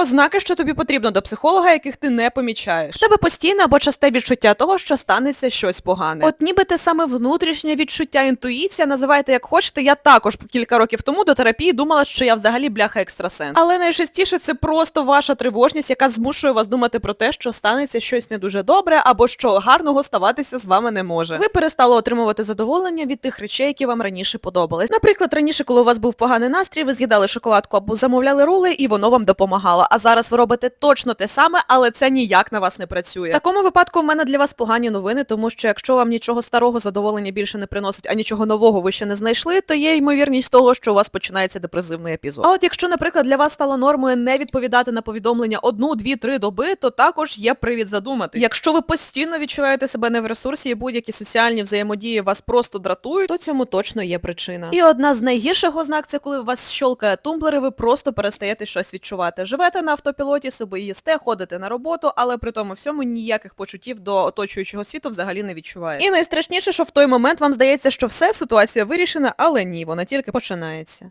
Ознаки, що тобі потрібно до психолога, яких ти не помічаєш. В тебе постійне або часте відчуття того, що станеться щось погане. От ніби те саме внутрішнє відчуття, інтуїція, називайте як хочете. Я також кілька років тому до терапії думала, що я взагалі бляха екстрасенс. Але найчастіше це просто ваша тривожність, яка змушує вас думати про те, що станеться щось не дуже добре, або що гарного ставатися з вами не може. Ви перестали отримувати задоволення від тих речей, які вам раніше подобались. Наприклад, раніше, коли у вас був поганий настрій, ви з'їдали шоколадку або замовляли роли, і воно вам допомагало. А зараз ви робите точно те саме, але це ніяк на вас не працює. В такому випадку в мене для вас погані новини, тому що якщо вам нічого старого задоволення більше не приносить, а нічого нового ви ще не знайшли, то є ймовірність того, що у вас починається депресивний епізод. А от якщо, наприклад, для вас стало нормою не відповідати на повідомлення одну, дві, три доби, то також є привід задумати. Якщо ви постійно відчуваєте себе не в ресурсі і будь-які соціальні взаємодії вас просто дратують, то цьому точно є причина. І одна з найгірших ознак це коли вас щолкає тумблер, і ви просто перестаєте щось відчувати. Живете на автопілоті, собі їсте, ходите на роботу, але при тому всьому ніяких почуттів до оточуючого світу взагалі не відчуває. І найстрашніше, що в той момент вам здається, що все, ситуація вирішена, але ні, вона тільки починається.